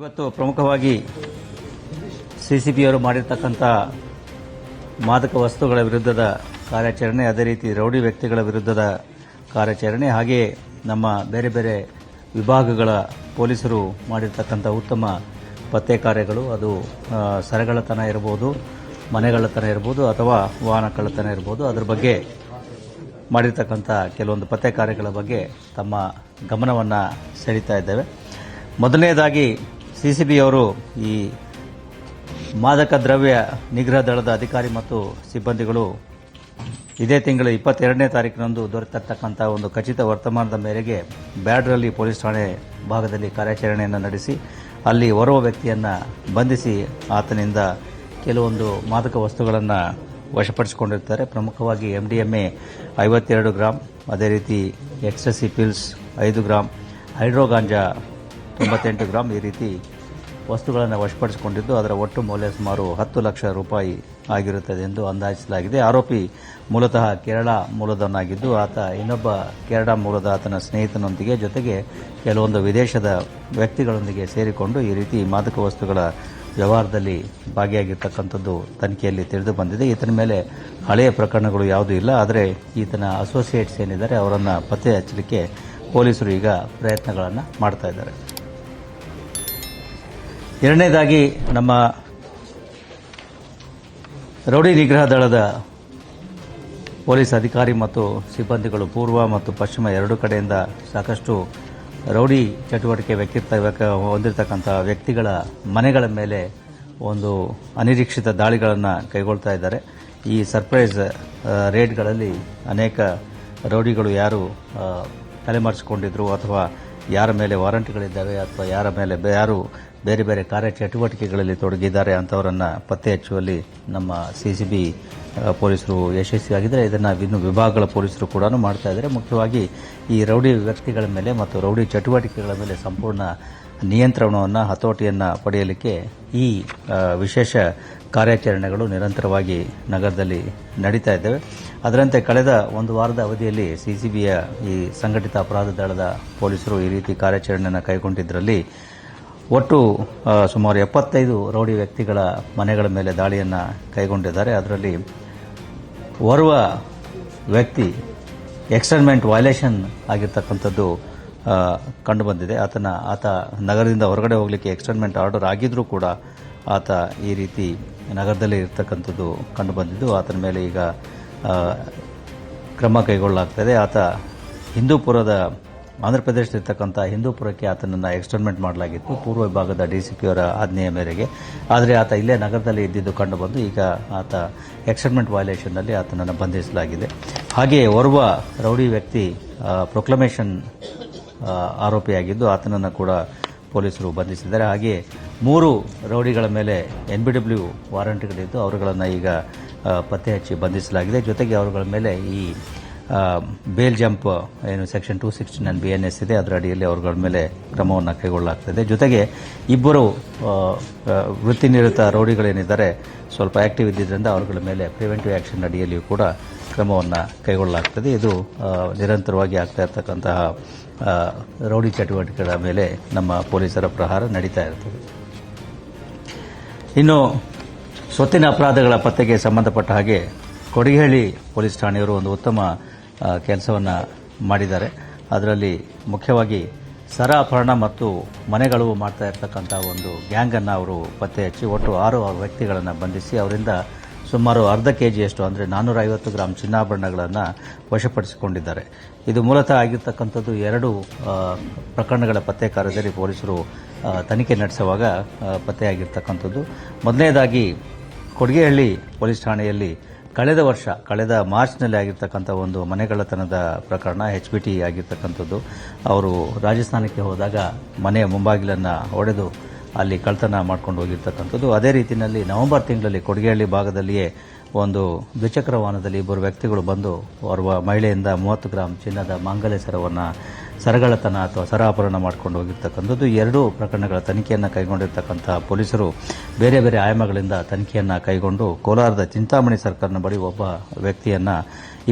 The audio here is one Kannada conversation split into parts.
ಇವತ್ತು ಪ್ರಮುಖವಾಗಿ ಸಿಸಿಬಿಯವರು ಮಾಡಿರ್ತಕ್ಕಂಥ ಮಾದಕ ವಸ್ತುಗಳ ವಿರುದ್ಧದ ಕಾರ್ಯಾಚರಣೆ, ಅದೇ ರೀತಿ ರೌಡಿ ವ್ಯಕ್ತಿಗಳ ವಿರುದ್ಧದ ಕಾರ್ಯಾಚರಣೆ ಹಾಗೆಯೇ ನಮ್ಮ ಬೇರೆ ಬೇರೆ ವಿಭಾಗಗಳ ಪೊಲೀಸರು ಮಾಡಿರ್ತಕ್ಕಂಥ ಉತ್ತಮ ಪತ್ತೆ ಕಾರ್ಯಗಳು. ಅದು ಸರಗಳತನ ಇರ್ಬೋದು ಮನೆಗಳತನ ಇರ್ಬೋದು, ಅಥವಾ ವಾಹನ ಕಳ್ಳತನ ಇರ್ಬೋದು. ಅದರ ಬಗ್ಗೆ ಮಾಡಿರ್ತಕ್ಕಂಥ ಕೆಲವೊಂದು ಪತ್ತೆ ಕಾರ್ಯಗಳ ಬಗ್ಗೆ ತಮ್ಮ ಗಮನವನ್ನು ಸೆಳೀತಾ ಇದ್ದೇವೆ. ಮೊದಲನೇದಾಗಿ ಸಿ ಸಿ ಬಿ ಅವರು ಈ ಮಾದಕ ದ್ರವ್ಯ ನಿಗ್ರಹ ದಳದ ಅಧಿಕಾರಿ ಮತ್ತು ಸಿಬ್ಬಂದಿಗಳು ಇದೇ ತಿಂಗಳ ಇಪ್ಪತ್ತೆರಡನೇ ತಾರೀಕಿನಂದು ದೊರೆತಿರ್ತಕ್ಕಂಥ ಒಂದು ಖಚಿತ ವರ್ತಮಾನದ ಮೇರೆಗೆ ಬ್ಯಾಡ್ರಲ್ಲಿ ಪೊಲೀಸ್ ಠಾಣೆ ಭಾಗದಲ್ಲಿ ಕಾರ್ಯಾಚರಣೆಯನ್ನು ನಡೆಸಿ, ಅಲ್ಲಿ ಓರ್ವ ವ್ಯಕ್ತಿಯನ್ನು ಬಂಧಿಸಿ ಆತನಿಂದ ಕೆಲವೊಂದು ಮಾದಕ ವಸ್ತುಗಳನ್ನು ವಶಪಡಿಸಿಕೊಂಡಿರ್ತಾರೆ. ಪ್ರಮುಖವಾಗಿ ಎಂ ಡಿ ಎಂ ಎ ಐವತ್ತೆರಡು ಗ್ರಾಮ್ ಅದೇ ರೀತಿ ಎಕ್ಸಸಿ ಪಿಲ್ಸ್ ಐದು ಗ್ರಾಮ್ ಹೈಡ್ರೋಗಾಂಜಾ ತೊಂಬತ್ತೆಂಟು ಗ್ರಾಮ್ ಈ ರೀತಿ ವಸ್ತುಗಳನ್ನು ವಶಪಡಿಸಿಕೊಂಡಿದ್ದು, ಅದರ ಒಟ್ಟು ಮೌಲ್ಯ ಸುಮಾರು ಹತ್ತು ಲಕ್ಷ ರೂಪಾಯಿ ಆಗಿರುತ್ತದೆ ಎಂದು ಅಂದಾಜಿಸಲಾಗಿದೆ. ಆರೋಪಿ ಮೂಲತಃ ಕೇರಳ ಮೂಲದವನಾಗಿದ್ದು, ಆತ ಇನ್ನೊಬ್ಬ ಕೇರಳ ಮೂಲದ ಆತನ ಸ್ನೇಹಿತನೊಂದಿಗೆ ಜೊತೆಗೆ ಕೆಲವೊಂದು ವಿದೇಶದ ವ್ಯಕ್ತಿಗಳೊಂದಿಗೆ ಸೇರಿಕೊಂಡು ಈ ರೀತಿ ಮಾದಕ ವಸ್ತುಗಳ ವ್ಯವಹಾರದಲ್ಲಿ ಭಾಗಿಯಾಗಿರ್ತಕ್ಕಂಥದ್ದು ತನಿಖೆಯಲ್ಲಿ ತಿಳಿದು ಬಂದಿದೆ. ಈತನ ಮೇಲೆ ಹಳೆಯ ಪ್ರಕರಣಗಳು ಯಾವುದೂ ಇಲ್ಲ. ಆದರೆ ಈತನ ಅಸೋಸಿಯೇಟ್ಸ್ ಏನಿದ್ದಾರೆ, ಅವರನ್ನು ಪತ್ತೆ ಹಚ್ಚಲಿಕ್ಕೆ ಪೊಲೀಸರು ಈಗ ಪ್ರಯತ್ನಗಳನ್ನು ಮಾಡ್ತಾ ಎರಡನೇದಾಗಿ ನಮ್ಮ ರೌಡಿ ನಿಗ್ರಹ ದಳದ ಪೊಲೀಸ್ ಅಧಿಕಾರಿ ಮತ್ತು ಸಿಬ್ಬಂದಿಗಳು ಪೂರ್ವ ಮತ್ತು ಪಶ್ಚಿಮ ಎರಡು ಕಡೆಯಿಂದ ಸಾಕಷ್ಟು ರೌಡಿ ಚಟುವಟಿಕೆ ವ್ಯಕ್ತಿತ್ವ ವ್ಯಕ- ಹೊಂದಿರತಕ್ಕಂಥ ವ್ಯಕ್ತಿಗಳ ಮನೆಗಳ ಮೇಲೆ ಒಂದು ಅನಿರೀಕ್ಷಿತ ದಾಳಿಗಳನ್ನು ಕೈಗೊಳ್ತಾ ಇದ್ದಾರೆ. ಈ ಸರ್ಪ್ರೈಸ್ ರೇಡ್ಗಳಲ್ಲಿ ಅನೇಕ ರೌಡಿಗಳು ಯಾರು ತಲೆಮರೆಸಿಕೊಂಡಿದ್ರು ಅಥವಾ ಯಾರ ಮೇಲೆ ವಾರಂಟ್ಗಳಿದ್ದಾವೆ ಅಥವಾ ಯಾರ ಮೇಲೆ ಯಾರು ಬೇರೆ ಬೇರೆ ಕಾರ್ಯಚಟುವಟಿಕೆಗಳಲ್ಲಿ ತೊಡಗಿದ್ದಾರೆ ಅಂಥವರನ್ನು ಪತ್ತೆ ಹಚ್ಚುವಲ್ಲಿ ನಮ್ಮ ಸಿ ಸಿ ಬಿ ಪೊಲೀಸರು ಯಶಸ್ವಿಯಾಗಿದ್ದಾರೆ ಇದನ್ನು ಇನ್ನು ವಿಭಾಗಗಳ ಪೊಲೀಸರು ಕೂಡ ಮಾಡ್ತಾ ಇದ್ದಾರೆ. ಮುಖ್ಯವಾಗಿ ಈ ರೌಡಿ ವ್ಯಕ್ತಿಗಳ ಮೇಲೆ ಮತ್ತು ರೌಡಿ ಚಟುವಟಿಕೆಗಳ ಮೇಲೆ ಸಂಪೂರ್ಣ ನಿಯಂತ್ರಣವನ್ನು, ಹತೋಟಿಯನ್ನು ಪಡೆಯಲಿಕ್ಕೆ ಈ ವಿಶೇಷ ಕಾರ್ಯಾಚರಣೆಗಳು ನಿರಂತರವಾಗಿ ನಗರದಲ್ಲಿ ನಡೀತಾ ಇದ್ದಾವೆ. ಅದರಂತೆ ಕಳೆದ ಒಂದು ವಾರದ ಅವಧಿಯಲ್ಲಿ ಸಿಸಿಬಿಯ ಈ ಸಂಘಟಿತ ಅಪರಾಧ ದಳದ ಪೊಲೀಸರು ಈ ರೀತಿ ಕಾರ್ಯಾಚರಣೆಯನ್ನು ಕೈಗೊಂಡಿದ್ದರಲ್ಲಿ ಒಟ್ಟು ಸುಮಾರು ಎಪ್ಪತ್ತೈದು ರೌಡಿ ವ್ಯಕ್ತಿಗಳ ಮನೆಗಳ ಮೇಲೆ ದಾಳಿಯನ್ನು ಕೈಗೊಂಡಿದ್ದಾರೆ. ಅದರಲ್ಲಿ ಓರ್ವ ವ್ಯಕ್ತಿ ಎಕ್ಸ್ಟರ್ಮೆಂಟ್ ವೈಲೇಷನ್ ಆಗಿರ್ತಕ್ಕಂಥದ್ದು ಕಂಡುಬಂದಿದೆ. ಆತನ, ಆತ ನಗರದಿಂದ ಹೊರಗಡೆ ಹೋಗಲಿಕ್ಕೆ ಎಕ್ಸ್ಟರ್ಮೆಂಟ್ ಆರ್ಡರ್ ಆಗಿದ್ರೂ ಕೂಡ ಆತ ಈ ರೀತಿ ನಗರದಲ್ಲಿ ಇರ್ತಕ್ಕಂಥದ್ದು ಕಂಡುಬಂದಿದ್ದು. ಆತನ ಮೇಲೆ ಈಗ ಕ್ರಮ ಕೈಗೊಳ್ಳಲಾಗ್ತದೆ ಆತ ಹಿಂದೂಪುರದ ಆಂಧ್ರ ಪ್ರದೇಶದಲ್ಲಿರ್ತಕ್ಕಂಥ ಹಿಂದೂಪುರಕ್ಕೆ ಆತನನ್ನು ಎಕ್ಸ್ಟರ್ಮೆಂಟ್ ಮಾಡಲಾಗಿತ್ತು. ಪೂರ್ವ ವಿಭಾಗದ ಡಿ ಸಿ ಪಿಯವರ ಆಜ್ಞೆಯ ಮೇರೆಗೆ. ಆದರೆ ಆತ ಇಲ್ಲೇ ನಗರದಲ್ಲಿ ಇದ್ದಿದ್ದು ಕಂಡುಬಂದು ಈಗ ಆತ ಎಕ್ಸ್ಟರ್ಮೆಂಟ್ ವೈಲೇಷನ್ನಲ್ಲಿ ಆತನನ್ನು ಬಂಧಿಸಲಾಗಿದೆ. ಹಾಗೆಯೇ ಓರ್ವ ರೌಡಿ ವ್ಯಕ್ತಿ ಪ್ರೊಕ್ಲಮೇಷನ್ ಆರೋಪಿಯಾಗಿದ್ದು ಆತನನ್ನು ಕೂಡ ಪೊಲೀಸರು ಬಂಧಿಸಿದ್ದಾರೆ. ಹಾಗೆಯೇ ಮೂರು ರೌಡಿಗಳ ಮೇಲೆ ಎನ್ ಬಿ ಡಬ್ಲ್ಯೂ ವಾರಂಟ್ಗಳಿದ್ದು ಅವರುಗಳನ್ನು ಈಗ ಪತ್ತೆ ಹಚ್ಚಿ ಬಂಧಿಸಲಾಗಿದೆ. ಜೊತೆಗೆ ಅವರುಗಳ ಮೇಲೆ ಈ ಬೇಲ್ ಜಂಪ್, ಏನು, section two sixty nine B N S ಇದೆ. ಅದರ ಅಡಿಯಲ್ಲಿ ಅವರುಗಳ ಮೇಲೆ ಕ್ರಮವನ್ನು ಕೈಗೊಳ್ಳಲಾಗ್ತದೆ. ಜೊತೆಗೆ ಇಬ್ಬರು ವೃತ್ತಿ ನಿರತ ರೌಡಿಗಳೇನಿದ್ದಾರೆ, ಸ್ವಲ್ಪ ಆಕ್ಟಿವ್ ಇದ್ದಿದ್ದರಿಂದ ಅವರುಗಳ ಮೇಲೆ ಪ್ರಿವೆಂಟಿವ್ ಆ್ಯಕ್ಷನ್ ಅಡಿಯಲ್ಲಿಯೂ ಕೂಡ ಕ್ರಮವನ್ನು ಕೈಗೊಳ್ಳಲಾಗ್ತದೆ. ಇದು ನಿರಂತರವಾಗಿ ಆಗ್ತಾ ಇರತಕ್ಕಂತಹ ರೌಡಿ ಚಟುವಟಿಕೆಗಳ ಮೇಲೆ ನಮ್ಮ ಪೊಲೀಸರ ಪ್ರಹಾರ ನಡೀತಾ ಇರ್ತದೆ. ಇನ್ನು ಸ್ವತ್ತಿನ ಅಪರಾಧಗಳ ಪತ್ತೆಗೆ ಸಂಬಂಧಪಟ್ಟ ಹಾಗೆ ಕೊಡಿಹಳ್ಳಿ ಪೊಲೀಸ್ ಠಾಣೆಯವರು ಒಂದು ಉತ್ತಮ ಕೆಲಸವನ್ನು ಮಾಡಿದ್ದಾರೆ. ಅದರಲ್ಲಿ ಮುಖ್ಯವಾಗಿ ಸರ ಅಪಹರಣ ಮತ್ತು ಮನೆಗಳು ಮಾಡ್ತಾ ಇರತಕ್ಕಂಥ ಒಂದು ಗ್ಯಾಂಗನ್ನು ಅವರು ಪತ್ತೆ ಹಚ್ಚಿ ಒಟ್ಟು ಆರು ವ್ಯಕ್ತಿಗಳನ್ನು ಬಂಧಿಸಿ ಅವರಿಂದ ಸುಮಾರು ಅರ್ಧ ಕೆ ಜಿಯಷ್ಟು ಅಂದರೆ ನಾನ್ನೂರ ಐವತ್ತು ಗ್ರಾಂ ಚಿನ್ನಾಭರಣಗಳನ್ನು ವಶಪಡಿಸಿಕೊಂಡಿದ್ದಾರೆ. ಇದು ಮೂಲತಃ ಆಗಿರ್ತಕ್ಕಂಥದ್ದು ಎರಡು ಪ್ರಕರಣಗಳ ಪತ್ತೆ ಕಾರ್ಯದಲ್ಲಿ ಪೊಲೀಸರು ತನಿಖೆ ನಡೆಸುವಾಗ ಪತ್ತೆಯಾಗಿರ್ತಕ್ಕಂಥದ್ದು. ಮೊದಲನೇದಾಗಿ, ಕೊಡಗೇಹಳ್ಳಿ ಪೊಲೀಸ್ ಠಾಣೆಯಲ್ಲಿ ಕಳೆದ ವರ್ಷ, ಕಳೆದ ಮಾರ್ಚ್ನಲ್ಲಿ ಆಗಿರ್ತಕ್ಕಂಥ ಒಂದು ಮನೆಗಳತನದ ಪ್ರಕರಣ ಎಚ್ ಬಿ ಟಿ ಆಗಿರ್ತಕ್ಕಂಥದ್ದು. ಅವರು ರಾಜಸ್ಥಾನಕ್ಕೆ ಹೋದಾಗ ಮನೆಯ ಮುಂಬಾಗಿಲನ್ನು ಒಡೆದು ಅಲ್ಲಿ ಕಳ್ತನ ಮಾಡ್ಕೊಂಡು ಹೋಗಿರ್ತಕ್ಕಂಥದ್ದು. ಅದೇ ರೀತಿಯಲ್ಲಿ ನವೆಂಬರ್ ತಿಂಗಳಲ್ಲಿ ಕೊಡಿಗೆಹಳ್ಳಿ ಭಾಗದಲ್ಲಿಯೇ ಒಂದು ದ್ವಿಚಕ್ರ ವಾಹನದಲ್ಲಿ ಇಬ್ಬರು ವ್ಯಕ್ತಿಗಳು ಬಂದು ಅವರ ಮಹಿಳೆಯಿಂದ ಮೂವತ್ತು ಗ್ರಾಮ್ ಚಿನ್ನದ ಮಾಂಗಲ್ಯ ಸರವನ್ನು ಸರಗಳತನ ಅಥವಾ ಸರಾಪರಣ ಮಾಡ್ಕೊಂಡು ಹೋಗಿರ್ತಕ್ಕಂಥದ್ದು ಎರಡೂ ಪ್ರಕರಣಗಳ ತನಿಖೆಯನ್ನು ಕೈಗೊಂಡಿರ್ತಕ್ಕಂಥ ಪೊಲೀಸರು ಬೇರೆ ಬೇರೆ ಆಯಾಮಗಳಿಂದ ತನಿಖೆಯನ್ನು ಕೈಗೊಂಡು ಕೋಲಾರದ ಚಿಂತಾಮಣಿ ಸರ್ಕಾರನ ಬಳಿ ಒಬ್ಬ ವ್ಯಕ್ತಿಯನ್ನು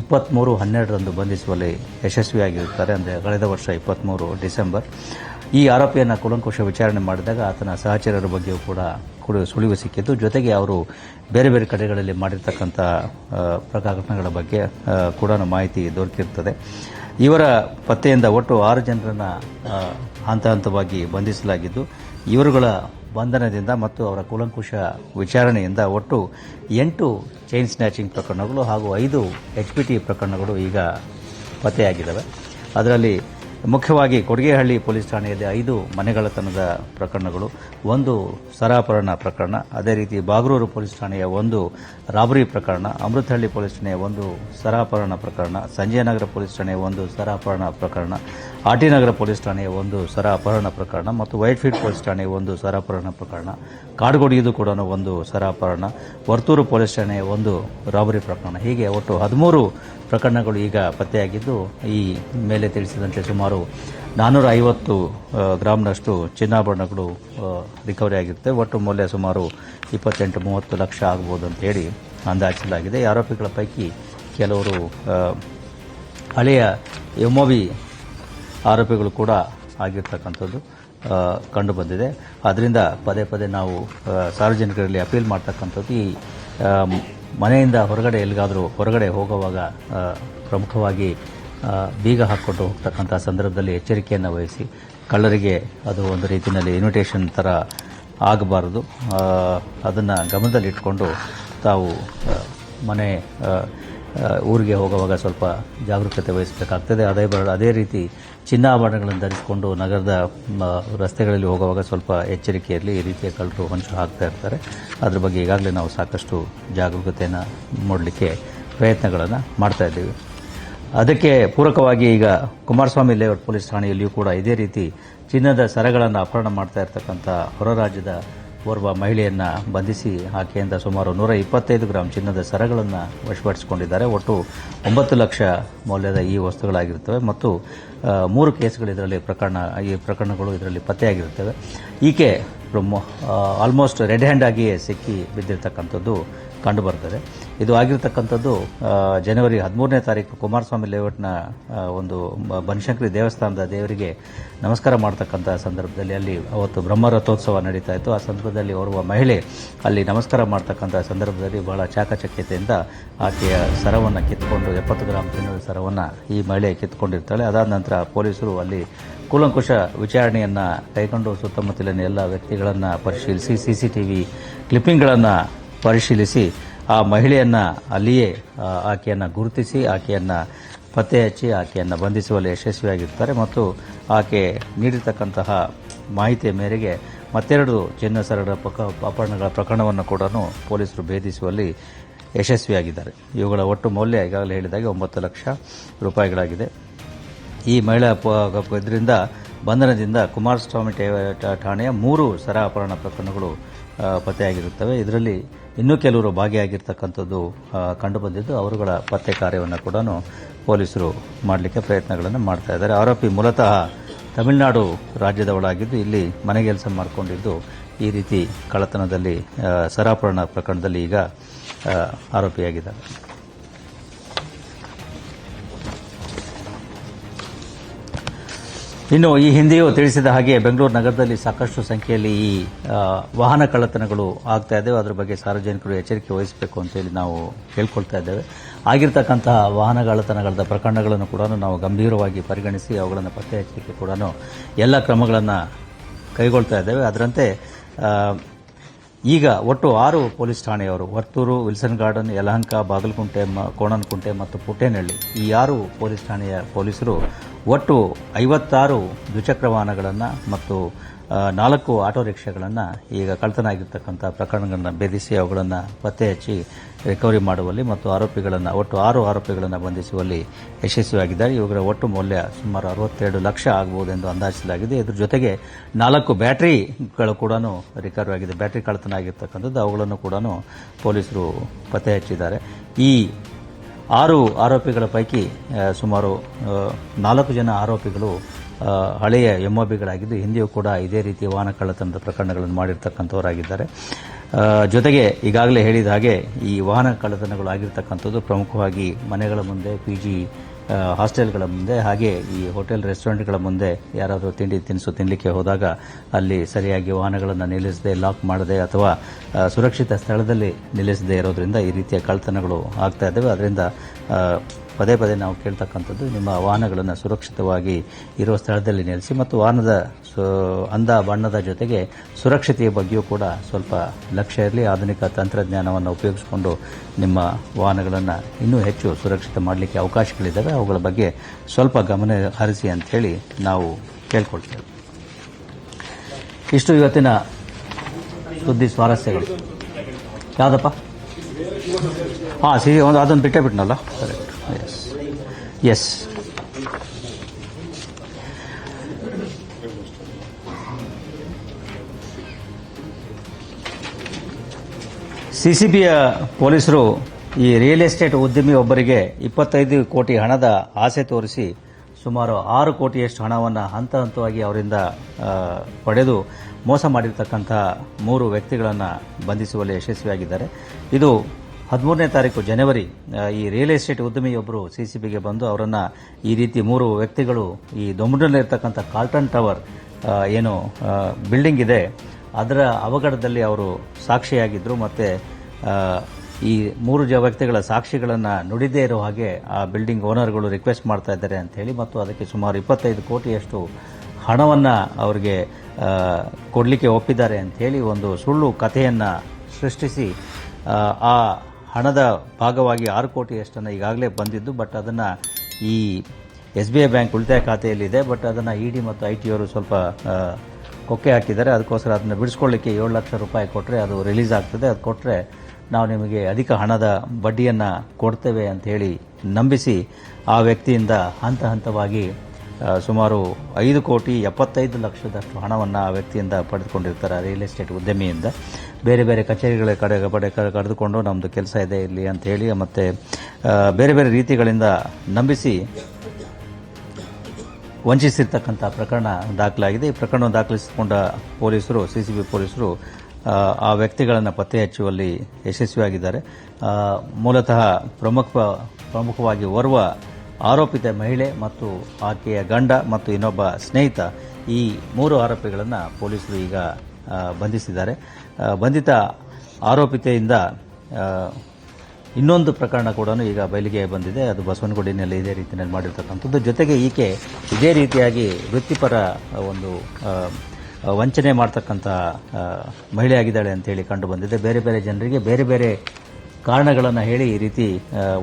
ಇಪ್ಪತ್ತ್ಮೂರು ಹನ್ನೆರಡರಂದು ಬಂಧಿಸುವಲ್ಲಿ ಯಶಸ್ವಿಯಾಗಿರುತ್ತಾರೆ. ಅಂದರೆ ಕಳೆದ ವರ್ಷ ಇಪ್ಪತ್ತ್ಮೂರು ಡಿಸೆಂಬರ್. ಈ ಆರೋಪಿಯನ್ನು ಕುಲಂಕುಶ ವಿಚಾರಣೆ ಮಾಡಿದಾಗ ಆತನ ಸಹಚರರ ಬಗ್ಗೆಯೂ ಕೂಡ ಸುಳಿವು ಸಿಕ್ಕಿದ್ದು. ಜೊತೆಗೆ ಅವರು ಬೇರೆ ಬೇರೆ ಕಡೆಗಳಲ್ಲಿ ಮಾಡಿರ್ತಕ್ಕಂಥ ಪ್ರಕರಣಗಳ ಬಗ್ಗೆ ಕೂಡ ಮಾಹಿತಿ ದೊರಕಿರ್ತದೆ. ಇವರ ಪತ್ತೆಯಿಂದ ಒಟ್ಟು ಆರು ಜನರನ್ನು ಹಂತ ಹಂತವಾಗಿ ಬಂಧಿಸಲಾಗಿದ್ದು, ಇವರುಗಳ ಬಂಧನದಿಂದ ಮತ್ತು ಅವರ ಕೂಲಂಕುಷ ವಿಚಾರಣೆಯಿಂದ ಒಟ್ಟು ಎಂಟು ಚೈನ್ ಸ್ನ್ಯಾಚಿಂಗ್ ಪ್ರಕರಣಗಳು ಹಾಗೂ ಐದು ಎಚ್ ಪಿ ಟಿ ಪ್ರಕರಣಗಳು ಈಗ ಪತ್ತೆಯಾಗಿದ್ದಾವೆ. ಅದರಲ್ಲಿ ಮುಖ್ಯವಾಗಿ ಕೊಡಿಗೆಹಳ್ಳಿ ಪೊಲೀಸ್ ಠಾಣೆಯಲ್ಲಿ ಐದು ಮನೆಗಳತನದ ಪ್ರಕರಣಗಳು, ಒಂದು ಸರಾಪರಣ ಪ್ರಕರಣ, ಅದೇ ರೀತಿ ಬಾಗರೂರು ಪೊಲೀಸ್ ಠಾಣೆಯ ಒಂದು ರಾಬರಿ ಪ್ರಕರಣ, ಅಮೃತಹಳ್ಳಿ ಪೊಲೀಸ್ ಠಾಣೆಯ ಒಂದು ಸರಾಪರಣ ಪ್ರಕರಣ, ಸಂಜಯನಗರ ಪೊಲೀಸ್ ಠಾಣೆಯ ಒಂದು ಸರಾಪರಣ ಪ್ರಕರಣ ಆಟಿನಗರ ಪೊಲೀಸ್ ಠಾಣೆಯ ಒಂದು ಸರ ಅಪಹರಣ ಪ್ರಕರಣ ಮತ್ತು ವೈಟ್ ಫೀಲ್ಡ್ ಪೊಲೀಸ್ ಠಾಣೆಯ ಒಂದು ಸರ ಅಪಹರಣ ಪ್ರಕರಣ. ಕಾಡುಗೊಡಿಯುವುದು ಕೂಡ ಒಂದು ಸರ ಅಪಹರಣ. ವರ್ತೂರು ಪೊಲೀಸ್ ಠಾಣೆಯ ಒಂದು ರಾಬರಿ ಪ್ರಕರಣ. ಹೀಗೆ ಒಟ್ಟು ಹದಿಮೂರು ಪ್ರಕರಣಗಳು ಈಗ ಪತ್ತೆಯಾಗಿದ್ದು, ಈ ಮೇಲೆ ತಿಳಿಸಿದಂತೆ ಸುಮಾರು ನಾನ್ನೂರ ಐವತ್ತು ಗ್ರಾಮ್ನಷ್ಟು ಚಿನ್ನಾಭರಣಗಳು ರಿಕವರಿ ಆಗಿರುತ್ತೆ. ಒಟ್ಟು ಮೌಲ್ಯ ಸುಮಾರು ಇಪ್ಪತ್ತೆಂಟು, ಮೂವತ್ತು ಲಕ್ಷ ಆಗ್ಬೋದು ಅಂತೇಳಿ ಅಂದಾಜಿಸಲಾಗಿದೆ. ಆರೋಪಿಗಳ ಪೈಕಿ ಕೆಲವರು ಹಳೆಯ ಎಮ್ಒಬಿ ಆರೋಪಿಗಳು ಕೂಡ ಆಗಿರ್ತಕ್ಕಂಥದ್ದು ಕಂಡು ಬಂದಿದೆ ಅದರಿಂದ ಪದೇ ಪದೇ ನಾವು ಸಾರ್ವಜನಿಕರಲ್ಲಿ ಅಪೀಲ್ ಮಾಡ್ತಕ್ಕಂಥದ್ದು ಈ ಮನೆಯಿಂದ ಹೊರಗಡೆ ಎಲ್ಲಿಗಾದರೂ ಹೊರಗಡೆ ಹೋಗುವಾಗ ಪ್ರಮುಖವಾಗಿ ಬೀಗ ಹಾಕ್ಕೊಂಡು ಹೋಗ್ತಕ್ಕಂಥ ಸಂದರ್ಭದಲ್ಲಿ ಎಚ್ಚರಿಕೆಯನ್ನು ವಹಿಸಿ, ಕಳ್ಳರಿಗೆ ಅದು ಒಂದು ರೀತಿಯಲ್ಲಿ ಇನ್ವಿಟೇಷನ್ ಥರ ಆಗಬಾರದು. ಅದನ್ನು ಗಮನದಲ್ಲಿಟ್ಕೊಂಡು ತಾವು ಮನೆ ಊರಿಗೆ ಹೋಗುವಾಗ ಸ್ವಲ್ಪ ಜಾಗರೂಕತೆ ವಹಿಸಬೇಕಾಗ್ತದೆ. ಅದೇ ಅದೇ ರೀತಿ ಚಿನ್ನಾಭರಣಗಳನ್ನು ಧರಿಸಿಕೊಂಡು ನಗರದ ರಸ್ತೆಗಳಲ್ಲಿ ಹೋಗುವಾಗ ಸ್ವಲ್ಪ ಎಚ್ಚರಿಕೆಯಲ್ಲಿ ಈ ರೀತಿಯ ಕಳ್ಳರು ಹೊಂಚು ಹಾಕ್ತಾ ಇರ್ತಾರೆ. ಅದ್ರ ಬಗ್ಗೆ ಈಗಾಗಲೇ ನಾವು ಸಾಕಷ್ಟು ಜಾಗರೂಕತೆಯನ್ನು ಮೂಡಲಿಕ್ಕೆ ಪ್ರಯತ್ನಗಳನ್ನು ಮಾಡ್ತಾ ಇದ್ದೀವಿ. ಅದಕ್ಕೆ ಪೂರಕವಾಗಿ ಈಗ ಕುಮಾರಸ್ವಾಮಿ ಲೇಔಟ್ ಪೊಲೀಸ್ ಠಾಣೆಯಲ್ಲಿಯೂ ಕೂಡ ಇದೇ ರೀತಿ ಚಿನ್ನದ ಸರಗಳನ್ನು ಅಪಹರಣ ಮಾಡ್ತಾ ಇರತಕ್ಕಂಥ ಹೊರ ರಾಜ್ಯದ ಓರ್ವ ಮಹಿಳೆಯನ್ನ ಬಂಧಿಸಿ ಆಕೆಯಿಂದ ಸುಮಾರು ನೂರ ಇಪ್ಪತ್ತೈದು ಗ್ರಾಂ ಚಿನ್ನದ ಸರಗಳನ್ನು ವಶಪಡಿಸಿಕೊಂಡಿದ್ದಾರೆ. ಒಟ್ಟು ಒಂಬತ್ತು ಲಕ್ಷ ಮೌಲ್ಯದ ಈ ವಸ್ತುಗಳಾಗಿರುತ್ತವೆ ಮತ್ತು ಮೂರು ಕೇಸ್ಗಳು ಇದರಲ್ಲಿ ಪ್ರಕರಣ, ಈ ಪ್ರಕರಣಗಳು ಇದರಲ್ಲಿ ಪತ್ತೆಯಾಗಿರುತ್ತವೆ. ಈಕೆ ಆಲ್ಮೋಸ್ಟ್ ರೆಡ್ ಹ್ಯಾಂಡ್ ಆಗಿಯೇ ಸಿಕ್ಕಿ ಬಿದ್ದಿರ್ತಕ್ಕಂಥದ್ದು ಕಂಡುಬರ್ತದೆ ಇದು ಆಗಿರತಕ್ಕಂಥದ್ದು ಜನವರಿ ಹದಿಮೂರನೇ ತಾರೀಕು ಕುಮಾರಸ್ವಾಮಿ ಲೇಔಟ್ನ ಒಂದು ಬನಶಂಕರಿ ದೇವಸ್ಥಾನದ ದೇವರಿಗೆ ನಮಸ್ಕಾರ ಮಾಡ್ತಕ್ಕಂಥ ಸಂದರ್ಭದಲ್ಲಿ ಅಲ್ಲಿ ಅವತ್ತು ಬ್ರಹ್ಮ ರಥೋತ್ಸವ ನಡೀತಾ ಇತ್ತು. ಆ ಸಂದರ್ಭದಲ್ಲಿ ಓರ್ವ ಮಹಿಳೆ ಅಲ್ಲಿ ನಮಸ್ಕಾರ ಮಾಡ್ತಕ್ಕಂಥ ಸಂದರ್ಭದಲ್ಲಿ ಬಹಳ ಚಾಕಚಕ್ಯತೆಯಿಂದ ಆಕೆಯ ಸರವನ್ನು ಕಿತ್ಕೊಂಡು, ಎಪ್ಪತ್ತು ಗ್ರಾಮ್ ಚಿನ್ನದ ಸರವನ್ನು ಈ ಮಹಿಳೆ ಕಿತ್ಕೊಂಡಿರ್ತಾಳೆ. ಅದಾದ ನಂತರ ಪೊಲೀಸರು ಅಲ್ಲಿ ಕೂಲಂಕುಷ ವಿಚಾರಣೆಯನ್ನು ಕೈಗೊಂಡು ಸುತ್ತಮುತ್ತಲಿನ ಎಲ್ಲ ವ್ಯಕ್ತಿಗಳನ್ನು ಪರಿಶೀಲಿಸಿ, ಸಿಸಿಟಿವಿ ಕ್ಲಿಪ್ಪಿಂಗ್ಗಳನ್ನು ಪರಿಶೀಲಿಸಿ ಆ ಮಹಿಳೆಯನ್ನ ಅಲ್ಲಿಯೇ ಆಕೆಯನ್ನು ಗುರುತಿಸಿ, ಆಕೆಯನ್ನ ಪತ್ತೆ ಹಚ್ಚಿ, ಆಕೆಯನ್ನು ಬಂಧಿಸುವಲ್ಲಿ ಯಶಸ್ವಿಯಾಗಿರ್ತಾರೆ ಮತ್ತು ಆಕೆ ನೀಡಿರ್ತಕ್ಕಂತಹ ಮಾಹಿತಿಯ ಮೇರೆಗೆ ಮತ್ತೆರಡು ಚಿನ್ನ ಪಕ ಅಪಹರಣಗಳ ಪ್ರಕರಣವನ್ನು ಕೂಡ ಪೊಲೀಸರು ಭೇದಿಸುವಲ್ಲಿ ಯಶಸ್ವಿಯಾಗಿದ್ದಾರೆ. ಇವುಗಳ ಒಟ್ಟು ಮೌಲ್ಯ ಈಗಾಗಲೇ ಹೇಳಿದಾಗೆ ಒಂಬತ್ತು ಲಕ್ಷ ರೂಪಾಯಿಗಳಾಗಿದೆ. ಈ ಮಹಿಳಾ ಇದರಿಂದ ಬಂಧನದಿಂದ ಕುಮಾರಸ್ವಾಮಿ ಠಾಣೆಯ ಮೂರು ಸರ ಅಪಹರಣ ಪ್ರಕರಣಗಳು ಪತ್ತೆಯಾಗಿರುತ್ತವೆ. ಇದರಲ್ಲಿ ಇನ್ನೂ ಕೆಲವರು ಭಾಗಿಯಾಗಿರ್ತಕ್ಕಂಥದ್ದು ಕಂಡು ಕಂಡುಬಂದಿದ್ದು ಅವರುಗಳ ಪತ್ತೆ ಕಾರ್ಯವನ್ನು ಕೂಡ ಪೊಲೀಸರು ಮಾಡಲಿಕ್ಕೆ ಪ್ರಯತ್ನಗಳನ್ನು ಮಾಡ್ತಾ ಇದ್ದಾರೆ. ಆರೋಪಿ ಮೂಲತಃ ತಮಿಳುನಾಡು ರಾಜ್ಯದವಳಾಗಿದ್ದು, ಇಲ್ಲಿ ಮನೆಗೆಲಸ ಮಾಡಿಕೊಂಡಿದ್ದು ಈ ರೀತಿ ಕಳ್ಳತನದಲ್ಲಿ ಸರಾಪರಣ ಪ್ರಕರಣದಲ್ಲಿ ಈಗ ಆರೋಪಿಯಾಗಿದ್ದಾರೆ ಇನ್ನು ಈ ಹಿಂದೆಯೂ ತಿಳಿಸಿದ ಹಾಗೆ ಬೆಂಗಳೂರು ನಗರದಲ್ಲಿ ಸಾಕಷ್ಟು ಸಂಖ್ಯೆಯಲ್ಲಿ ಈ ವಾಹನ ಕಳ್ಳತನಗಳು ಆಗ್ತಾ ಇದ್ದೇವೆ. ಅದರ ಬಗ್ಗೆ ಸಾರ್ವಜನಿಕರು ಎಚ್ಚರಿಕೆ ವಹಿಸಬೇಕು ಅಂತೇಳಿ ನಾವು ಕೇಳ್ಕೊಳ್ತಾ ಇದ್ದೇವೆ. ಆಗಿರ್ತಕ್ಕಂತಹ ವಾಹನ ಕಳ್ಳತನಗಳ ಪ್ರಕರಣಗಳನ್ನು ಕೂಡ ನಾವು ಗಂಭೀರವಾಗಿ ಪರಿಗಣಿಸಿ ಅವುಗಳನ್ನು ಪತ್ತೆ ಹಚ್ಚಲಿಕ್ಕೆ ಕೂಡ ಎಲ್ಲ ಕ್ರಮಗಳನ್ನು ಕೈಗೊಳ್ತಾ ಇದ್ದೇವೆ. ಅದರಂತೆ ಈಗ ಒಟ್ಟು ಆರು ಪೊಲೀಸ್ ಠಾಣೆಯವರು ವರ್ತೂರು, ವಿಲ್ಸನ್ ಗಾರ್ಡನ್, ಯಲಹಂಕ, ಬಾಗಲಕುಂಟೆ ಕೋಣನಕುಂಟೆ ಮತ್ತು ಪುಟೇನಹಳ್ಳಿ ಈ ಆರು ಪೊಲೀಸ್ ಠಾಣೆಯ ಪೊಲೀಸರು ಒಟ್ಟು ಐವತ್ತಾರು ದ್ವಿಚಕ್ರ ವಾಹನಗಳನ್ನು ಮತ್ತು ನಾಲ್ಕು ಆಟೋ ರಿಕ್ಷಾಗಳನ್ನು ಈಗ ಕಳ್ತನಾಗಿರ್ತಕ್ಕಂಥ ಪ್ರಕರಣಗಳನ್ನು ಭೇದಿಸಿ ಅವುಗಳನ್ನು ಪತ್ತೆ ಹಚ್ಚಿ ರಿಕವರಿ ಮಾಡುವಲ್ಲಿ ಮತ್ತು ಆರೋಪಿಗಳನ್ನು, ಒಟ್ಟು ಆರು ಆರೋಪಿಗಳನ್ನು ಬಂಧಿಸುವಲ್ಲಿ ಯಶಸ್ವಿಯಾಗಿದ್ದಾರೆ. ಇವುಗಳ ಒಟ್ಟು ಮೌಲ್ಯ ಸುಮಾರು ಅರವತ್ತೆರಡು ಲಕ್ಷ ಆಗಬಹುದೆಂದು ಅಂದಾಜಿಸಲಾಗಿದೆ. ಇದರ ಜೊತೆಗೆ ನಾಲ್ಕು ಬ್ಯಾಟ್ರಿಗಳು ಕೂಡ ರಿಕವರಿ ಆಗಿದೆ. ಬ್ಯಾಟ್ರಿ ಕಳ್ಳತನ ಆಗಿರ್ತಕ್ಕಂಥದ್ದು, ಅವುಗಳನ್ನು ಕೂಡ ಪೊಲೀಸರು ಪತ್ತೆ ಹಚ್ಚಿದ್ದಾರೆ. ಈ ಆರು ಆರೋಪಿಗಳ ಪೈಕಿ ಸುಮಾರು ನಾಲ್ಕು ಜನ ಆರೋಪಿಗಳು ಹಳೆಯ ಎಂಒಬಿಗಳಾಗಿದ್ದು ಹಿಂದೆಯೂ ಕೂಡ ಇದೇ ರೀತಿ ವಾಹನ ಕಳ್ಳತನದ ಪ್ರಕರಣಗಳನ್ನು ಮಾಡಿರ್ತಕ್ಕಂಥವರಾಗಿದ್ದಾರೆ. ಜೊತೆಗೆ ಈಗಾಗಲೇ ಹೇಳಿದ ಹಾಗೆ ಈ ವಾಹನ ಕಳ್ಳತನಗಳು ಆಗಿರ್ತಕ್ಕಂಥದ್ದು ಪ್ರಮುಖವಾಗಿ ಮನೆಗಳ ಮುಂದೆ ಪಿ ಜಿ ಹಾಸ್ಟೆಲ್ಗಳ ಮುಂದೆ, ಹಾಗೆ ಈ ಹೋಟೆಲ್, ರೆಸ್ಟೋರೆಂಟ್ಗಳ ಮುಂದೆ ಯಾರಾದರೂ ತಿಂಡಿ ತಿನಿಸು ತಿನ್ನಲಿಕ್ಕೆ ಹೋದಾಗ ಅಲ್ಲಿ ಸರಿಯಾಗಿ ವಾಹನಗಳನ್ನು ನಿಲ್ಲಿಸದೆ, ಲಾಕ್ ಮಾಡದೆ ಅಥವಾ ಸುರಕ್ಷಿತ ಸ್ಥಳದಲ್ಲಿ ನಿಲ್ಲಿಸದೆ ಇರೋದ್ರಿಂದ ಈ ರೀತಿಯ ಕಳ್ತನಗಳು ಆಗ್ತಾ ಇದ್ದಾವೆ. ಅದರಿಂದ ಪದೇ ಪದೇ ನಾವು ಕೇಳ್ತಕ್ಕಂಥದ್ದು ನಿಮ್ಮ ವಾಹನಗಳನ್ನು ಸುರಕ್ಷಿತವಾಗಿ ಇರುವ ಸ್ಥಳದಲ್ಲಿ ನಿಲ್ಲಿಸಿ ಮತ್ತು ವಾಹನದ ಅಂದ ಬಣ್ಣದ ಜೊತೆಗೆ ಸುರಕ್ಷತೆಯ ಬಗ್ಗೆಯೂ ಕೂಡ ಸ್ವಲ್ಪ ಲಕ್ಷ್ಯ ಇರಲಿ. ಆಧುನಿಕ ತಂತ್ರಜ್ಞಾನವನ್ನು ಉಪಯೋಗಿಸಿಕೊಂಡು ನಿಮ್ಮ ವಾಹನಗಳನ್ನು ಇನ್ನೂ ಹೆಚ್ಚು ಸುರಕ್ಷಿತ ಮಾಡಲಿಕ್ಕೆ ಅವಕಾಶಗಳಿದ್ದಾವೆ. ಅವುಗಳ ಬಗ್ಗೆ ಸ್ವಲ್ಪ ಗಮನ ಹರಿಸಿ ಅಂಥೇಳಿ ನಾವು ಕೇಳ್ಕೊಳ್ತೇವೆ. ಇಷ್ಟು ಇವತ್ತಿನ ಸುದ್ದಿ ಸ್ವಾರಸ್ಯಗಳು. ಯಾವುದಪ್ಪ? ಹಾಂ ಸಿ ಒಂದು ಅದನ್ನು ಬಿಟ್ಟೇ Yes. ಎಸ್ ಸಿ ಪೊಲೀಸರು ಈ ರಿಯಲ್ ಎಸ್ಟೇಟ್ ಉದ್ಯಮಿ ಒಬ್ಬರಿಗೆ ಇಪ್ಪತ್ತೈದು ಕೋಟಿ ಹಣದ ಆಸೆ ತೋರಿಸಿ ಸುಮಾರು ಆರು ಕೋಟಿಯಷ್ಟು ಹಣವನ್ನು ಹಂತ ಹಂತವಾಗಿ ಅವರಿಂದ ಪಡೆದು ಮೋಸ ಮಾಡಿರ್ತಕ್ಕಂಥ ಮೂರು ವ್ಯಕ್ತಿಗಳನ್ನು ಬಂಧಿಸುವಲ್ಲಿ ಯಶಸ್ವಿಯಾಗಿದ್ದಾರೆ ಇದು ಹದಿಮೂರನೇ ತಾರೀಕು ಜನವರಿ ಈ ರಿಯಲ್ ಎಸ್ಟೇಟ್ ಉದ್ಯಮಿಯೊಬ್ಬರು ಸಿಸಿಬಿಗೆ ಬಂದು ಅವರನ್ನು ಈ ರೀತಿ ಮೂರು ವ್ಯಕ್ತಿಗಳು ಈ ದೊಂಬನಲ್ಲಿರ್ತಕ್ಕಂಥ ಕಾಲ್ಟನ್ ಟವರ್ ಏನು ಬಿಲ್ಡಿಂಗ್ ಇದೆ. ಅದರ ಅವಘಡದಲ್ಲಿ ಅವರು ಸಾಕ್ಷಿಯಾಗಿದ್ದರು ಮತ್ತು ಈ ಮೂರು ಜ ವ್ಯಕ್ತಿಗಳ ಸಾಕ್ಷಿಗಳನ್ನು ನುಡಿದೇ ಇರೋ ಹಾಗೆ ಆ ಬಿಲ್ಡಿಂಗ್ ಓನರ್ಗಳು ರಿಕ್ವೆಸ್ಟ್ ಮಾಡ್ತಾ ಇದ್ದಾರೆ ಅಂತ ಹೇಳಿ ಮತ್ತು ಅದಕ್ಕೆ ಸುಮಾರು ಇಪ್ಪತ್ತೈದು ಕೋಟಿಯಷ್ಟು ಹಣವನ್ನು ಅವರಿಗೆ ಕೊಡಲಿಕ್ಕೆ ಒಪ್ಪಿದ್ದಾರೆ ಅಂಥೇಳಿ ಒಂದು ಸುಳ್ಳು ಕಥೆಯನ್ನು ಸೃಷ್ಟಿಸಿ ಆ ಹಣದ ಭಾಗವಾಗಿ ಆರು ಕೋಟಿಯಷ್ಟನ್ನು ಈಗಾಗಲೇ ಬಂದಿದ್ದು ಬಟ್ ಅದನ್ನು ಈ ಎಸ್ ಬಿ ಐ ಬ್ಯಾಂಕ್ ಉಳಿತಾಯ ಖಾತೆಯಲ್ಲಿದೆ ಬಟ್ ಅದನ್ನು ಇ ಡಿ ಮತ್ತು ಐ ಟಿ ಅವರು ಸ್ವಲ್ಪ ಕೊಕ್ಕೆ ಹಾಕಿದ್ದಾರೆ. ಅದಕ್ಕೋಸ್ಕರ ಅದನ್ನು ಬಿಡಿಸ್ಕೊಳ್ಳಿಕ್ಕೆ ಏಳು ಲಕ್ಷ ರೂಪಾಯಿ ಕೊಟ್ಟರೆ ಅದು ರಿಲೀಸ್ ಆಗ್ತದೆ. ಅದು ಕೊಟ್ಟರೆ ನಾವು ನಿಮಗೆ ಅಧಿಕ ಹಣದ ಬಡ್ಡಿಯನ್ನು ಕೊಡ್ತೇವೆ ಅಂತ ಹೇಳಿ ನಂಬಿಸಿ ಆ ವ್ಯಕ್ತಿಯಿಂದ ಹಂತ ಹಂತವಾಗಿ ಸುಮಾರು ಐದು ಕೋಟಿ ಎಪ್ಪತ್ತೈದು ಲಕ್ಷದಷ್ಟು ಹಣವನ್ನು ಆ ವ್ಯಕ್ತಿಯಿಂದ ಪಡೆದುಕೊಂಡಿರ್ತಾರೆ ರಿಯಲ್ ಎಸ್ಟೇಟ್ ಉದ್ಯಮಿಯಿಂದ. ಬೇರೆ ಬೇರೆ ಕಚೇರಿಗಳ ಕಡೆ ಪಡೆ ಕರೆದುಕೊಂಡು ನಮ್ಮದು ಕೆಲಸ ಇದೆ ಇಲ್ಲಿ ಹೇಳಿ ಮತ್ತು ಬೇರೆ ಬೇರೆ ರೀತಿಗಳಿಂದ ನಂಬಿಸಿ ವಂಚಿಸಿರ್ತಕ್ಕಂಥ ಪ್ರಕರಣ ದಾಖಲಾಗಿದೆ. ಈ ಪ್ರಕರಣ ದಾಖಲಿಸಿಕೊಂಡ ಪೊಲೀಸರು, ಸಿ ಸಿ ಬಿ ಪೊಲೀಸರು, ಆ ವ್ಯಕ್ತಿಗಳನ್ನು ಪತ್ತೆ ಹಚ್ಚುವಲ್ಲಿ ಯಶಸ್ವಿಯಾಗಿದ್ದಾರೆ. ಮೂಲತಃ ಪ್ರಮುಖ, ಪ್ರಮುಖವಾಗಿ ಓರ್ವ ಆರೋಪಿತ ಮಹಿಳೆ ಮತ್ತು ಆಕೆಯ ಗಂಡ ಮತ್ತು ಇನ್ನೊಬ್ಬ ಸ್ನೇಹಿತ ಈ ಮೂರು ಆರೋಪಿಗಳನ್ನು ಪೊಲೀಸರು ಈಗ ಬಂಧಿಸಿದ್ದಾರೆ. ಬಂಧಿತ ಆರೋಪಿತೆಯಿಂದ ಇನ್ನೊಂದು ಪ್ರಕರಣ ಕೂಡ ಈಗ ಬಯಲಿಗೆ ಬಂದಿದೆ. ಅದು ಬಸವನಗುಡಿನಲ್ಲಿ ಇದೇ ರೀತಿಯಲ್ಲಿ ಮಾಡಿರ್ತಕ್ಕಂಥದ್ದು. ಜೊತೆಗೆ ಈಕೆ ಇದೇ ರೀತಿಯಾಗಿ ವೃತ್ತಿಪರ ಒಂದು ವಂಚನೆ ಮಾಡ್ತಕ್ಕಂಥ ಮಹಿಳೆಯಾಗಿದ್ದಾಳೆ ಅಂತೇಳಿ ಕಂಡು ಬಂದಿದೆ. ಬೇರೆ ಬೇರೆ ಜನರಿಗೆ ಬೇರೆ ಬೇರೆ ಕಾರಣಗಳನ್ನು ಹೇಳಿ ಈ ರೀತಿ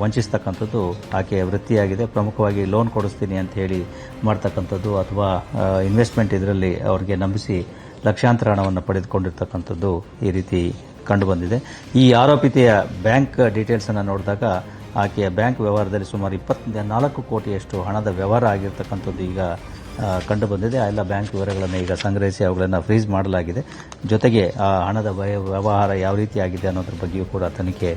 ವಂಚಿಸ್ತಕ್ಕಂಥದ್ದು ಆಕೆಯ ವೃತ್ತಿಯಾಗಿದೆ. ಪ್ರಮುಖವಾಗಿ ಲೋನ್ ಕೊಡಿಸ್ತೀನಿ ಅಂತ ಹೇಳಿ ಮಾಡ್ತಕ್ಕಂಥದ್ದು ಅಥವಾ ಇನ್ವೆಸ್ಟ್ಮೆಂಟ್ ಇದರಲ್ಲಿ ಅವರಿಗೆ ನಂಬಿಸಿ ಲಕ್ಷಾಂತರ ಹಣವನ್ನು ಪಡೆದುಕೊಂಡಿರ್ತಕ್ಕಂಥದ್ದು ಈ ರೀತಿ ಕಂಡುಬಂದಿದೆ. ಈ ಆರೋಪಿತೆಯ ಬ್ಯಾಂಕ್ ಡೀಟೇಲ್ಸನ್ನು ನೋಡಿದಾಗ ಆಕೆಯ ಬ್ಯಾಂಕ್ ವ್ಯವಹಾರದಲ್ಲಿ ಸುಮಾರು ಇಪ್ಪತ್ತ ನಾಲ್ಕು ಕೋಟಿಯಷ್ಟು ಹಣದ ವ್ಯವಹಾರ ಆಗಿರ್ತಕ್ಕಂಥದ್ದು ಈಗ ಆ, ಕಂಡುಬಂದಿದೆ ಆ ಎಲ್ಲ ಬ್ಯಾಂಕ್ ವಿವರಗಳನ್ನು ಈಗ ಸಂಗ್ರಹಿಸಿ ಅವುಗಳನ್ನು ಫ್ರೀಸ್ ಮಾಡಲಾಗಿದೆ. ಜೊತೆಗೆ ಆ ಹಣದ ವ್ಯ- ವ್ಯವಹಾರ ಯಾವ ರೀತಿ ಆಗಿದೆ ಅನ್ನೋದ್ರ ಬಗ್ಗೆಯೂ ಕೂಡ ತನಿಖೆ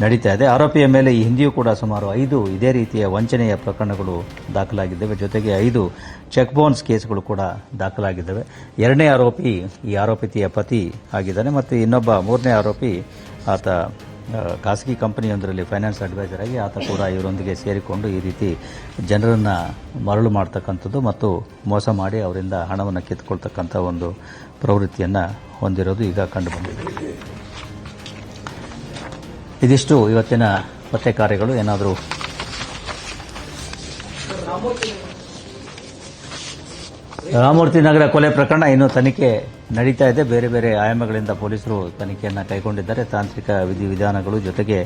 ನಡೀತಾ ಇದೆ. ಆರೋಪಿಯ ಮೇಲೆ ಈ ಹಿಂದೆಯೂ ಕೂಡ ಸುಮಾರು ಐದು ಇದೇ ರೀತಿಯ ವಂಚನೆಯ ಪ್ರಕರಣಗಳು ದಾಖಲಾಗಿದ್ದಾವೆ. ಜೊತೆಗೆ ಐದು ಚೆಕ್ ಬೌನ್ಸ್ ಕೇಸ್ಗಳು ಕೂಡ ದಾಖಲಾಗಿದ್ದಾವೆ. ಎರಡನೇ ಆರೋಪಿ ಈ ಆರೋಪಿತಿಯ ಪತಿ ಆಗಿದ್ದಾನೆ. ಮತ್ತು ಇನ್ನೊಬ್ಬ ಮೂರನೇ ಆರೋಪಿ ಆತ ಖಾಸಗಿ ಕಂಪನಿಯೊಂದರಲ್ಲಿ ಫೈನಾನ್ಸ್ ಅಡ್ವೈಸರ್ ಆಗಿ ಆತ ಕೂಡ ಇವರೊಂದಿಗೆ ಸೇರಿಕೊಂಡು ಈ ರೀತಿ ಜನರನ್ನು ಮರಳು ಮಾಡ್ತಕ್ಕಂಥದ್ದು ಮತ್ತು ಮೋಸ ಮಾಡಿ ಅವರಿಂದ ಹಣವನ್ನು ಕಿತ್ಕೊಳ್ತಕ್ಕಂಥ ಒಂದು ಪ್ರವೃತ್ತಿಯನ್ನು ಹೊಂದಿರೋದು ಈಗ ಕಂಡುಬಂದಿದೆ ಇದಿಷ್ಟು ಇವತ್ತಿನ ಪತ್ತೆ ಕಾರ್ಯಗಳು ಏನಾದರೂ ರಾಮಮೂರ್ತಿ ನಗರ ಕೊಲೆ ಪ್ರಕರಣ ಇನ್ನು ತನಿಖೆ ನಡೀತಾ ಇದೆ. ಬೇರೆ ಬೇರೆ ಆಯಾಮಗಳಿಂದ ಪೊಲೀಸರು ತನಿಖೆಯನ್ನು ಕೈಗೊಂಡಿದ್ದಾರೆ. ತಾಂತ್ರಿಕ ವಿಧಿವಿಧಾನಗಳು ಜೊತೆಗೆ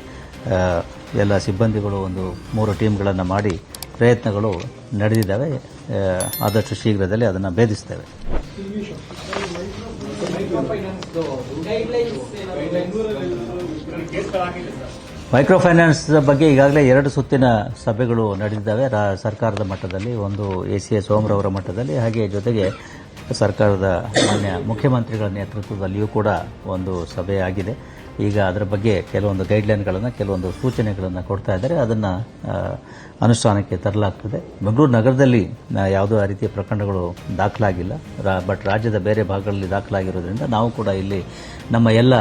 ಎಲ್ಲ ಸಿಬ್ಬಂದಿಗಳು ಒಂದು ಮೂರು ಟೀಮ್ಗಳನ್ನು ಮಾಡಿ ಪ್ರಯತ್ನಗಳು ನಡೆದಿದ್ದಾವೆ. ಆದಷ್ಟು ಶೀಘ್ರದಲ್ಲಿ ಅದನ್ನು ಭೇದಿಸ್ತೇವೆ. ಮೈಕ್ರೋ ಫೈನಾನ್ಸ್ ಬಗ್ಗೆ ಈಗಾಗಲೇ ಎರಡು ಸುತ್ತಿನ ಸಭೆಗಳು ನಡೆದಿದ್ದಾವೆ. ಸರ್ಕಾರದ ಮಟ್ಟದಲ್ಲಿ, ಒಂದು ಎ ಸಿ ಎಸ್ ಸೋಮರವರ ಮಟ್ಟದಲ್ಲಿ, ಹಾಗೆ ಜೊತೆಗೆ ಸರ್ಕಾರದ ಮಾನ್ಯ ಮುಖ್ಯಮಂತ್ರಿಗಳ ನೇತೃತ್ವದಲ್ಲಿಯೂ ಕೂಡ ಒಂದು ಸಭೆ ಆಗಿದೆ ಈಗ ಅದರ ಬಗ್ಗೆ ಕೆಲವೊಂದು ಗೈಡ್ಲೈನ್ಗಳನ್ನು ಕೆಲವೊಂದು ಸೂಚನೆಗಳನ್ನು ಕೊಡ್ತಾ ಇದ್ದಾರೆ. ಅದನ್ನು ಅನುಷ್ಠಾನಕ್ಕೆ ತರಲಾಗ್ತದೆ. ಬೆಂಗಳೂರು ನಗರದಲ್ಲಿ ಯಾವುದೋ ಆ ರೀತಿಯ ಪ್ರಕರಣಗಳು ದಾಖಲಾಗಿಲ್ಲ. ಬಟ್ ರಾಜ್ಯದ ಬೇರೆ ಭಾಗಗಳಲ್ಲಿ ದಾಖಲಾಗಿರೋದ್ರಿಂದ ನಾವು ಕೂಡ ಇಲ್ಲಿ ನಮ್ಮ ಎಲ್ಲ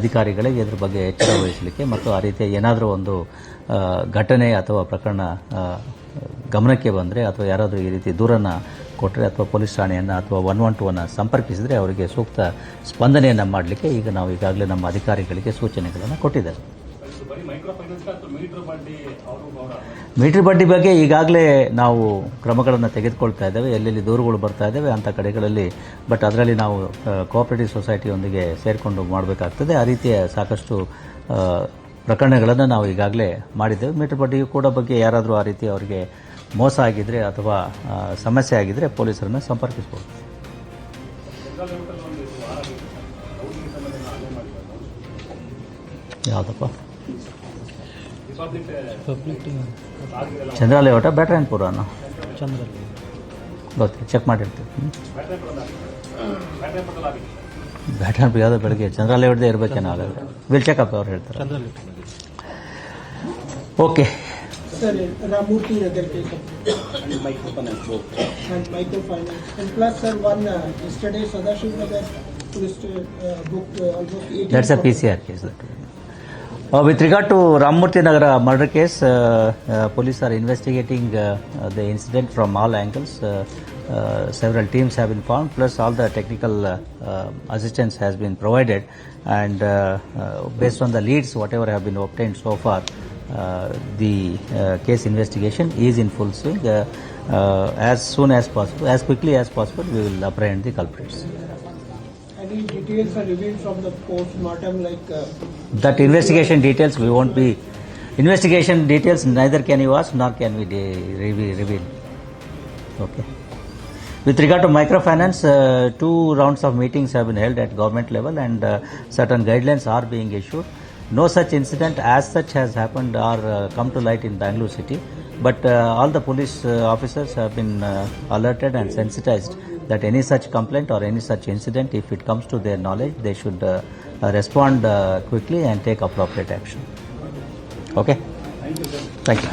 ಅಧಿಕಾರಿಗಳಿಗೆ ಇದ್ರ ಬಗ್ಗೆ ಎಚ್ಚರ ವಹಿಸಲಿಕ್ಕೆ ಮತ್ತು ಆ ರೀತಿಯ ಏನಾದರೂ ಒಂದು ಘಟನೆ ಅಥವಾ ಪ್ರಕರಣ ಗಮನಕ್ಕೆ ಬಂದರೆ ಅಥವಾ ಯಾರಾದರೂ ಈ ರೀತಿ ದೂರನ್ನು ಕೊಟ್ಟರೆ ಅಥವಾ ಪೊಲೀಸ್ ಠಾಣೆಯನ್ನು ಅಥವಾ ಒನ್ ಒನ್ ಟೂವನ್ನು ಸಂಪರ್ಕಿಸಿದರೆ ಅವರಿಗೆ ಸೂಕ್ತ ಸ್ಪಂದನೆಯನ್ನು ಮಾಡಲಿಕ್ಕೆ ಈಗ ನಾವು ಈಗಾಗಲೇ ನಮ್ಮ ಅಧಿಕಾರಿಗಳಿಗೆ ಸೂಚನೆಗಳನ್ನು ಕೊಟ್ಟಿದ್ದೇವೆ. ಮೀಟರ್ ಬಡ್ಡಿ ಬಗ್ಗೆ ಈಗಾಗಲೇ ನಾವು ಕ್ರಮಗಳನ್ನು ತೆಗೆದುಕೊಳ್ತಾ ಇದ್ದೇವೆ. ಎಲ್ಲೆಲ್ಲಿ ದೂರುಗಳು ಬರ್ತಾ ಇದ್ದಾವೆ ಅಂಥ ಕಡೆಗಳಲ್ಲಿ, ಬಟ್ ಅದರಲ್ಲಿ ನಾವು ಕೋಆಪರೇಟಿವ್ ಸೊಸೈಟಿಯೊಂದಿಗೆ ಸೇರಿಕೊಂಡು ಮಾಡಬೇಕಾಗ್ತದೆ. ಆ ರೀತಿಯ ಸಾಕಷ್ಟು ಪ್ರಕರಣಗಳನ್ನು ನಾವು ಈಗಾಗಲೇ ಮಾಡಿದ್ದೇವೆ. ಮೀಟರ್ ಬಡ್ಡಿಯು ಕೂಡ ಬಗ್ಗೆ ಯಾರಾದರೂ ಆ ರೀತಿ ಅವರಿಗೆ ಮೋಸ ಆಗಿದ್ದರೆ ಅಥವಾ ಸಮಸ್ಯೆ ಆಗಿದ್ದರೆ ಪೊಲೀಸರನ್ನು ಸಂಪರ್ಕಿಸ್ಬೋದು. ಯಾವುದಪ್ಪ? ಚಂದ್ರ ಲೇಔಟ ಬ್ಯಾಟ್ರಾಯನ್ಪುರನ ಚಂದ್ರ ಗೊತ್ತಿಲ್ಲ ಚೆಕ್ ಮಾಡಿರ್ತೀವಿ ಬ್ಯಾಟ್ರಾಯನ್ಪುರ ಯಾವುದೋ ಬೆಳಗ್ಗೆ ಚಂದ್ರ ಲೇಔಟ್ದೇ ಇರಬೇಕೇನೋ ಹಾಗಾದ್ರೆ. ವಿಲ್ ಚೆಕಪ್ ಅವ್ರು ಹೇಳ್ತಾರೆ. Okay Sir, Ramurthy Nagar case and microfinance both. And microfinance. And plus, sir, one uh, yesterday Sadashiv Nagar uh, booked uh, almost 18. That's a PCR case. That. Uh, with regard to Ramurthy Nagara murder case, uh, uh, police are investigating uh, uh, the incident from all angles. Uh, uh, several teams have been formed, plus all the technical uh, uh, assistance has been provided. And uh, uh, based on the leads, whatever have been obtained so far, uh, the uh, case investigation is in full swing. Uh, uh, as soon as possible, as quickly as possible, we will apprehend the culprits. Any details are revealed from the post-mortem like uh, that investigation details we won't be investigation details neither can you ask nor can we reveal okay with regard to microfinance uh, two rounds of meetings have been held at government level and uh, certain guidelines are being issued no such incident as such has happened or uh, come to light in bangalore city. But uh, all the police uh, officers have been alerted and sensitized that any such complaint or any such incident if it comes to their knowledge they should respond quickly and take appropriate action. Okay? Thank you